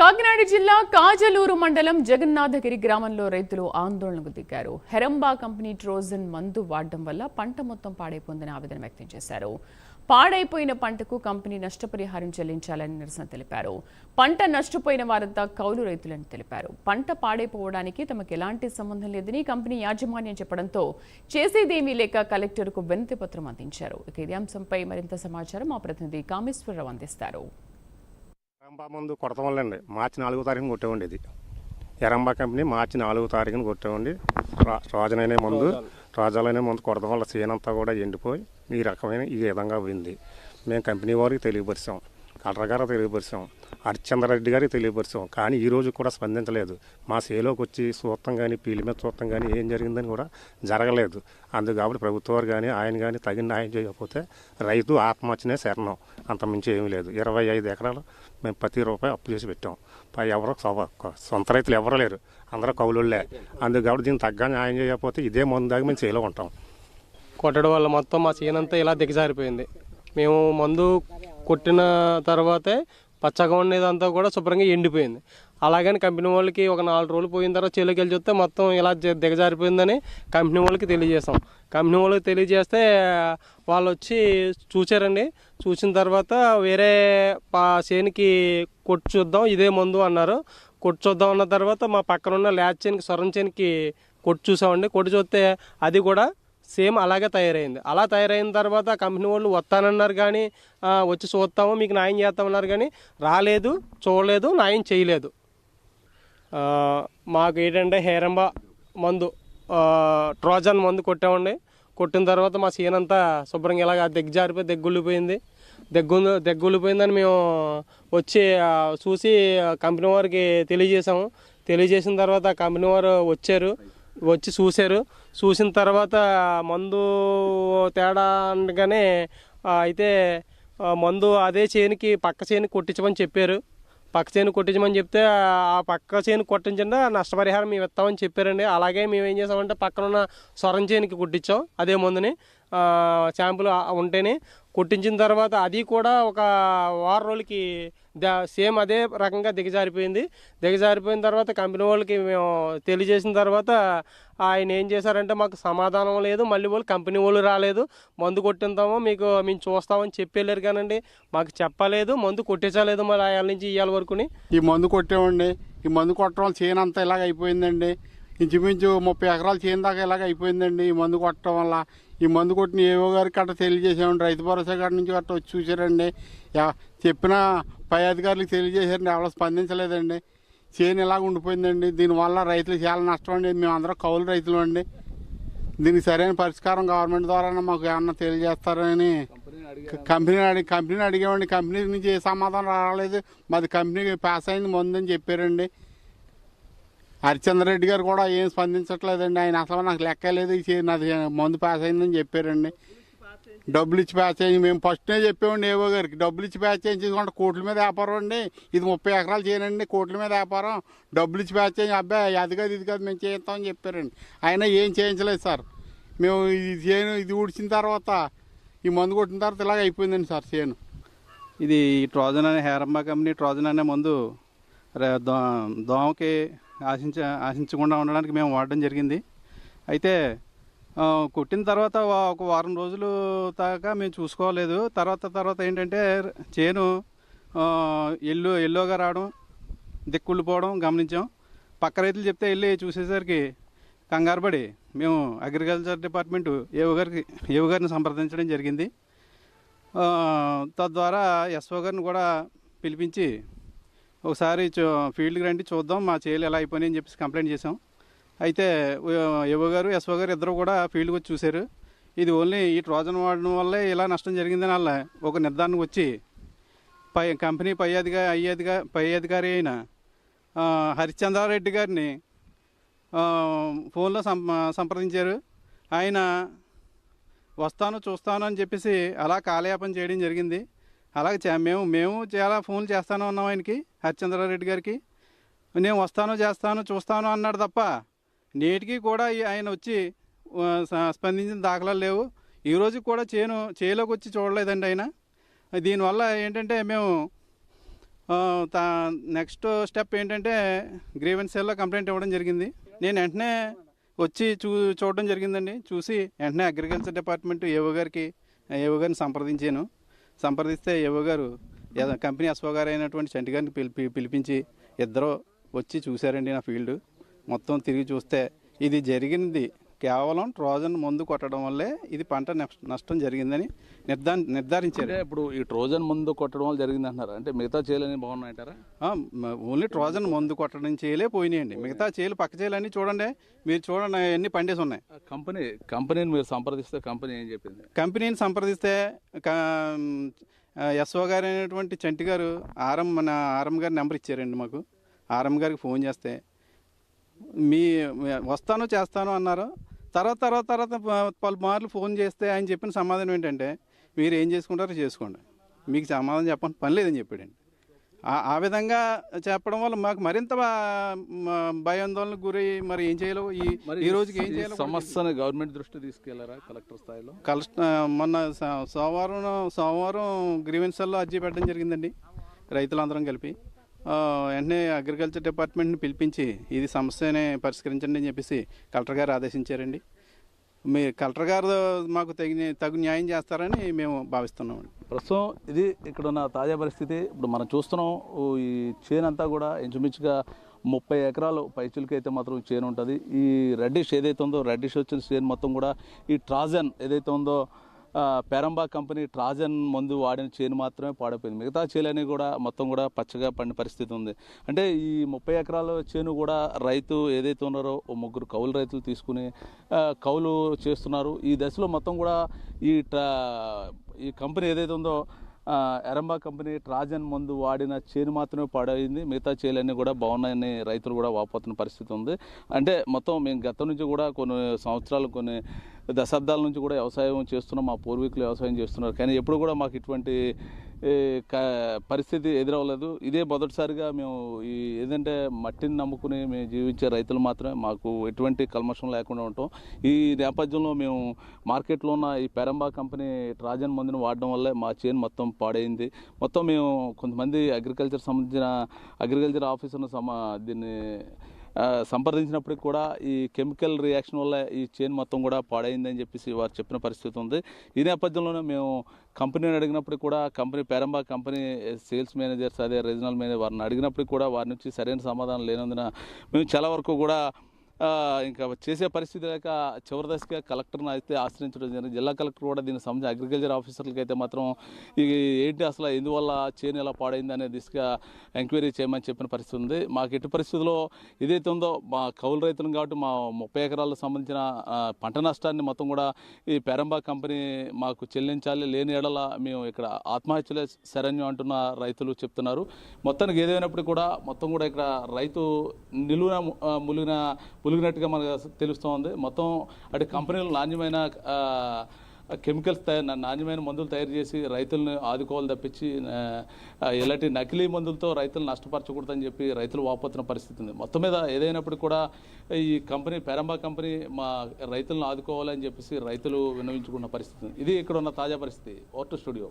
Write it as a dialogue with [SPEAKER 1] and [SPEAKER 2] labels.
[SPEAKER 1] కాకినాడ జిల్లా కాజలూరు మండలం జగన్నాథగిరి గ్రామంలో రైతులు ఆందోళనకు దిగారు. హెరంబా కంపెనీ ట్రోజన్ మందు వాడడం వల్ల పంట మొత్తం పాడైపోయిందని ఆవేదన వ్యక్తం చేశారు. పాడైపోయిన పంటకు కంపెనీ నష్టపరిహారం చెల్లించాలని నిరసన తెలిపారు. పంట నష్టపోయిన వారంతా కౌలు రైతులని తెలిపారు. పంట పాడైపోవడానికి తమకు ఎలాంటి సంబంధం లేదని కంపెనీ యాజమాన్యం చెప్పడంతో చేసేదేమీ లేక కలెక్టర్కు వినతి పత్రం అందించారు. ఇక ఇదే అంశంపై మరింత సమాచారం మా ప్రతినిధి కామేశ్వరరావు అందిస్తారు.
[SPEAKER 2] ఎరంబా మందు కొడతాం వల్లండి మార్చి నాలుగో తారీఖున కొట్టేవండి ఇది. ఎరంబా కంపెనీ మార్చి నాలుగో తారీఖున కొట్టేవండి. రా- రాజనైన మందు రాజాలనే మందు కొడతాం వల్ల సీనంతా కూడా ఎండిపోయి ఈ రకమైన ఈ విధంగా పోయింది. మేము కంపెనీ వారికి తెలియపరిచాం. కలెక్టర్ తెలియపరిచాం. హరిశ్చంద్రరెడ్డి గారికి తెలియపరిచాం. కానీ ఈ రోజు కూడా స్పందించలేదు. మా సేలోకి వచ్చి చూస్తాం కానీ పీలి మీద చూస్తాం కానీ ఏం జరిగిందని కూడా జరగలేదు. అందుకు కాబట్టి ప్రభుత్వం వారు కానీ ఆయన కానీ తగిన న్యాయం చేయకపోతే రైతు ఆత్మహత్యనే శరణం. అంతమించి ఏమీ లేదు. ఇరవై ఐదు ఎకరాలు మేము ప్రతి రూపాయి అప్పు చేసి పెట్టాం. పై ఎవరో సొ- సొంత రైతులు ఎవరో లేరు. అందరూ కౌలుళ్ళే. అందుకు కాబట్టి దీనికి తగ్గ న్యాయం చేయకపోతే ఇదే మందు దాకా మేము సేలో ఉంటాం.
[SPEAKER 3] కొట్టడం వల్ల మొత్తం మా చేనంతా ఇలా దిగజారిపోయింది. మేము మందు కొట్టిన తర్వాతే పచ్చగా ఉండేదంతా కూడా శుభ్రంగా ఎండిపోయింది. అలాగని కంపెనీ వాళ్ళకి ఒక నాలుగు రోజులు పోయిన తర్వాత చేలోకి వెళ్ళి చూస్తే మొత్తం ఇలా దిగజారిపోయిందని కంపెనీ వాళ్ళకి తెలియజేసాం కంపెనీ వాళ్ళకి తెలియజేస్తే వాళ్ళు వచ్చి చూచారండి. చూసిన తర్వాత వేరే పా చేనికి కొట్టు చూద్దాం ఇదే మందు అన్నారు. కొట్టు చూద్దాం అన్న తర్వాత మా పక్కన ఉన్న ల్యాచ్ చేనికి సొరం చేనికి కొట్టు చూసామండి. కొట్టు చూస్తే అది కూడా సేమ్ అలాగే తయారైంది. అలా తయారైన తర్వాత కంపెనీ వాళ్ళు వస్తానన్నారు కానీ వచ్చి చూస్తాము మీకు న్యాయం చేస్తామన్నారు కానీ రాలేదు చూడలేదు న్యాయం చేయలేదు. మాకు ఏంటంటే హేరంబ మందు ట్రోజన్ మందు కొట్టామండి. కొట్టిన తర్వాత మా సీన్ అంతా శుభ్రంగా ఇలాగ దగ్గారిపోయి దగ్గుళ్ళిపోయింది. దగ్గు దగ్గుళ్ళిపోయిందని మేము వచ్చి చూసి కంపెనీ వారికి తెలియజేసాము తెలియజేసిన తర్వాత కంపెనీ వారు వచ్చారు. వచ్చి చూశారు. చూసిన తర్వాత మందు తేడా అనగానే అయితే మందు అదే చేనికి పక్క చేను కొట్టించమని చెప్పారు. పక్క చేను కొట్టించమని చెప్తే ఆ పక్క చేను కొట్టించండి నష్టపరిహారం మేము ఇస్తామని చెప్పారండి. అలాగే మేము ఏం చేసామంటే పక్కన ఉన్న సొరం చేనికి కొట్టించాం అదే మందుని. షాంపులు ఉంటేనే కొట్టించిన తర్వాత అది కూడా ఒక వారం రోజులకి ద సేమ్ అదే రకంగా దిగజారిపోయింది. దిగజారిపోయిన తర్వాత కంపెనీ వాళ్ళకి మేము తెలియజేసిన తర్వాత ఆయన ఏం చేశారంటే మాకు సమాధానం లేదు మళ్ళీ వాళ్ళు కంపెనీ వాళ్ళు రాలేదు. మందు కొట్టిందామో మీకు మేము చూస్తామని చెప్పి కానండి. మాకు చెప్పలేదు మందు కొట్టించలేదు మరి ఆయన నుంచి ఇవాళ వరకుని.
[SPEAKER 4] ఈ మందు కొట్టామండి ఈ మందు కొట్టడం వల్ల చేను అంతా ఇలాగ అయిపోయిందండి. ఇంచుమించు ముప్పై ఎకరాలు చేను దాకా ఇలాగ అయిపోయిందండి ఈ మందు కొట్టడం వల్ల. ఈ మందు కొట్టిన ఏవో గారికి గట్ట తెలియజేసామండి రైతు భరోసా కాడ నుంచి గట్ట వచ్చి చూసారండి చెప్పిన పై అధికారులకు తెలియజేశారండి. ఎవరు స్పందించలేదండి. చేను ఇలాగ ఉండిపోయిందండి. దీనివల్ల రైతులు చాలా నష్టం అండి. మేము అందరం కౌలు రైతులు అండి. దీనికి సరైన పరిష్కారం గవర్నమెంట్ ద్వారా మాకు ఏమన్నా తెలియజేస్తారని కంపెనీ అడిగి కంపెనీని అడిగామండి. కంపెనీ నుంచి ఏ సమాధానం రాలేదు. మాది కంపెనీకి పాస్ అయింది ముందని చెప్పారండి. హరిచంద్రరెడ్డి గారు కూడా ఏం స్పందించట్లేదండి. ఆయన అసలు నాకు లెక్క లేదు. నాది మందు పాస్ అయిందని చెప్పారండి. డబ్బులు ఇచ్చి ప్యాచ్ చేయండి మేము ఫస్ట్నే చెప్పామండి ఏవో గారికి. డబ్బులు ఇచ్చి ప్యాచ్ చేయించుకుంటే కోట్ల మీద వ్యాపారం అండి. ఇది ముప్పై ఎకరాలు చేయనండి కోట్ల మీద వ్యాపారం. డబ్బులు ఇచ్చి ప్యాచ్ చేయండి అబ్బాయి అది కాదు ఇది కాదు మేము చేయిస్తామని చెప్పారండి. అయినా ఏం చేయించలేదు సార్. మేము ఇది చేయను ఇది ఊడ్చిన తర్వాత ఈ మందు కొట్టిన తర్వాత ఇలాగ అయిపోయిందండి సార్ చేను.
[SPEAKER 5] ఇది ట్రోజన్ అనే హేరంబా కంపెనీ ట్రోజన్ అనే మందు దో దోమకి ఆశించ ఆశించకుండా ఉండడానికి మేము వాడడం జరిగింది. అయితే కొట్టిన తర్వాత ఒక వారం రోజులు దాకా మేము చూసుకోలేదు. తర్వాత తర్వాత ఏంటంటే చేను ఎల్లో ఎల్లు ఎల్లోగా రావడం దిక్కుళ్ళిపోవడం గమనించాం. పక్క రైతులు చెప్తే వెళ్ళి చూసేసరికి కంగారు పడి మేము అగ్రికల్చర్ డిపార్ట్మెంట్ ఏవో గారికి ఏవో గారిని సంప్రదించడం జరిగింది. తద్వారా ఎస్ఓ గారిని కూడా పిలిపించి ఒకసారి చూ- ఫీల్డ్కి రండి చూద్దాం మా చేలు ఎలా అయిపోయినాయి అని చెప్పేసి కంప్లైంట్ చేసాం అయితే ఏవో గారు ఎస్ఓ గారు ఇద్దరు కూడా ఫీల్డ్కి వచ్చి చూశారు. ఇది ఓన్లీ ఈ ట్రోజన్ వాడడం వల్లే ఇలా నష్టం జరిగిందని వాళ్ళ ఒక నిర్ధారణకు వచ్చి పై కంపెనీ పై అధికారి అయ్యే అధికారి పై అధికారి అయిన హరిశ్చంద్రారెడ్డి గారిని ఫోన్లో సం సంప్రదించారు. ఆయన వస్తాను చూస్తాను అని చెప్పేసి అలా కాలయాపన చేయడం జరిగింది. అలాగే చే- మేము మేము చాలా ఫోన్లు చేస్తాను ఉన్నాం ఆయనకి హరిచంద్రారెడ్డి గారికి. నేను వస్తాను చేస్తాను చూస్తాను అన్నాడు తప్ప నేటికి కూడా ఆయన వచ్చి స్పందించిన దాఖలాలు లేవు. ఈరోజు కూడా చేను చేలోకి వచ్చి చూడలేదండి ఆయన. దీనివల్ల ఏంటంటే మేము నెక్స్ట్ స్టెప్ ఏంటంటే గ్రీవెన్స్ సెల్లో కంప్లైంట్ ఇవ్వడం జరిగింది. నేను వెంటనే వచ్చి చూ చూడడం జరిగిందండి. చూసి వెంటనే అగ్రికల్చర్ డిపార్ట్మెంట్ ఏవో గారికి ఏవో గారిని సంప్రదించాను. సంప్రదిస్తే ఏవో గారు ఏదో కంపెనీ ఎస్ఓ గారు అయినటువంటి చంటి గారిని పిలిపి పిలిపించి ఇద్దరు వచ్చి చూశారండి నా ఫీల్డ్. మొత్తం తిరిగి చూస్తే ఇది జరిగింది కేవలం ట్రోజన్ మందు కొట్టడం వల్లే ఇది పంట నష్ట- నష్టం జరిగిందని నిర్ధార నిర్ధారించారు.
[SPEAKER 6] ఇప్పుడు ఈ ట్రోజన్ ముందు కొట్టడం వల్ల జరిగింది అంటున్నారు అంటే మిగతా చేయాలని బాగున్నాయంటారా
[SPEAKER 5] ఓన్లీ ట్రోజన్ మందు కొట్టడం చేయలే పోయినాయండి. మిగతా చేలు పక్క అన్నీ చూడండి. మీరు చూడండి అన్ని పండేసి ఉన్నాయి.
[SPEAKER 6] కంపెనీ కంపెనీని మీరు సంప్రదిస్తే కంపెనీ ఏం చెప్పింది?
[SPEAKER 5] కంపెనీని సంప్రదిస్తే ఎస్ఓ గారు అయినటువంటి చంటి గారు ఆర్ఎం మన ఆర్ఎం గారి నెంబర్ ఇచ్చారండి మాకు. ఆర్ఎం గారికి ఫోన్ చేస్తే మీ వస్తాను చేస్తాను అన్నారు. తర్వాత తర్వాత తర్వాత ప- పలుమార్లు ఫోన్ చేస్తే ఆయన చెప్పిన సమాధానం ఏంటంటే మీరు ఏం చేసుకుంటారో చేసుకోండి. మీకు సమాధానం చెప్పండి పని లేదని చెప్పాడండి. ఆ- విధంగా చెప్పడం వల్ల మాకు మరింత భయాందోళనకు గురై మరి ఏం చేయాలో ఈ ఈ రోజుకి ఏం చేయాలో
[SPEAKER 6] సమస్యను గవర్నమెంట్ దృష్టి తీసుకెళ్ళారా కలెక్టర్ స్థాయిలో?
[SPEAKER 5] కలెక్ట మొన్న సోమవారం సోమవారం గ్రీవెన్సల్లో అర్జీ పెట్టడం జరిగిందండి. రైతులందరం కలిపి. వెంటనే అగ్రికల్చర్ డిపార్ట్మెంట్ని పిలిపించి ఇది సమస్యని పరిష్కరించండి అని చెప్పేసి కలెక్టర్ గారు ఆదేశించారండి. మీ కలెక్టర్ గారు మాకు తగిన తగు న్యాయం చేస్తారని మేము భావిస్తున్నామండి
[SPEAKER 6] ప్రస్తుతం ఇది ఇక్కడ ఉన్న తాజా పరిస్థితి. ఇప్పుడు మనం చూస్తున్నాం ఓ ఈ చేను అంతా కూడా ఇంచుమించుగా ముప్పై ఎకరాలు పైచులకి అయితే మాత్రం చేను ఉంటుంది. ఈ రెడ్డిష్ ఏదైతే ఉందో రెడ్డిష్ వచ్చిన చేను మొత్తం కూడా ఈ ట్రాజన్ ఏదైతే ఉందో పెరంబా కంపెనీ ట్రాజన్ మందు వాడిన చేను మాత్రమే పాడైపోయింది. మిగతా చేలని కూడా మొత్తం కూడా పచ్చగా పండిన పరిస్థితి ఉంది. అంటే ఈ ముప్పై ఎకరాల చేను కూడా రైతు ఏదైతే ఉన్నారో ఓ ముగ్గురు కౌలు రైతులు తీసుకుని కౌలు చేస్తున్నారు. ఈ దశలో మొత్తం కూడా ఈ ట్రా ఈ కంపెనీ ఏదైతే ఉందో ఎరంబా కంపెనీ ట్రాజన్ మందు వాడిన చేను మాత్రమే పాడైంది. మిగతా చేలన్నీ కూడా బాగున్నాయని రైతులు కూడా వాపోతున్న పరిస్థితి ఉంది. అంటే మొత్తం మేము గతం నుంచి కూడా కొన్ని సంవత్సరాలు కొన్ని దశాబ్దాల నుంచి కూడా వ్యవసాయం చేస్తున్నాం. మా పూర్వీకులు వ్యవసాయం చేస్తున్నారు. కానీ ఎప్పుడు కూడా మాకు ఇటువంటి పరిస్థితి ఎదురవ్వలేదు. ఇదే మొదటిసారిగా మేము ఈ ఏదంటే మట్టిని నమ్ముకుని మేము జీవించే రైతులు మాత్రమే మాకు ఎటువంటి కల్మషం లేకుండా ఉంటాం. ఈ నేపథ్యంలో మేము మార్కెట్లో ఉన్న ఈ పెరంబా కంపెనీ ట్రాజన్ మందుని వాడడం వల్లే మా చేను మొత్తం పాడైంది. మొత్తం మేము కొంతమంది అగ్రికల్చర్ సంబంధించిన అగ్రికల్చర్ ఆఫీసర్ను సమా దీన్ని సంప్రదించినప్పటికి కూడా ఈ కెమికల్ రియాక్షన్ వల్ల ఈ చైన్ మొత్తం కూడా పాడైందని చెప్పేసి వారు చెప్పిన పరిస్థితి ఉంది. ఈ నేపథ్యంలోనే మేము కంపెనీని అడిగినప్పటికి కూడా కంపెనీ పెరంబా కంపెనీ సేల్స్ మేనేజర్స్ అదే రీజనల్ మేనేజర్ వారిని అడిగినప్పటికి కూడా వారి నుంచి సరైన సమాధానం లేనందున మేము చాలా వరకు కూడా ఇంకా చేసే పరిస్థితి లేక చివరి దశగా కలెక్టర్ని అయితే ఆశ్రయించడం జరిగింది. జిల్లా కలెక్టర్ కూడా దీనికి సంబంధించి అగ్రికల్చర్ ఆఫీసర్లకి అయితే మాత్రం ఇది ఏంటి అసలు ఎందువల్ల చేను ఎలా పాడైంది అనే దిశగా ఎంక్వైరీ చేయమని చెప్పిన పరిస్థితి ఉంది. మాకు ఎట్టి పరిస్థితుల్లో ఏదైతే ఉందో మా కౌలు రైతులు కాబట్టి మా ముప్పై ఎకరాలకు సంబంధించిన పంట నష్టాన్ని మొత్తం కూడా ఈ పెరంబా కంపెనీ మాకు చెల్లించాలి. లేని ఎడల మేము ఇక్కడ ఆత్మహత్యలే శరణ్యం అంటున్న రైతులు చెప్తున్నారు. మొత్తానికి ఏదైనప్పటికీ కూడా మొత్తం కూడా ఇక్కడ రైతు నిలువున ములిగిన పులిగినట్టుగా మనకు తెలుస్తోంది మొత్తం అటు కంపెనీలు నాణ్యమైన కెమికల్స్ తయారు నాణ్యమైన మందులు తయారు చేసి రైతులను ఆదుకోవాలి తప్పించి ఇలాంటి ఎలాంటి నకిలీ మందులతో రైతులు నష్టపరచకూడదని చెప్పి రైతులు వాపోతున్న పరిస్థితి ఉంది. మొత్తం మీద ఏదైనప్పుడు కూడా ఈ కంపెనీ పెరంబా కంపెనీ మా రైతులను ఆదుకోవాలని చెప్పేసి రైతులు విన్నవించుకున్న పరిస్థితి ఉంది. ఇది ఇక్కడ ఉన్న తాజా పరిస్థితి. ఓర్టు స్టూడియో.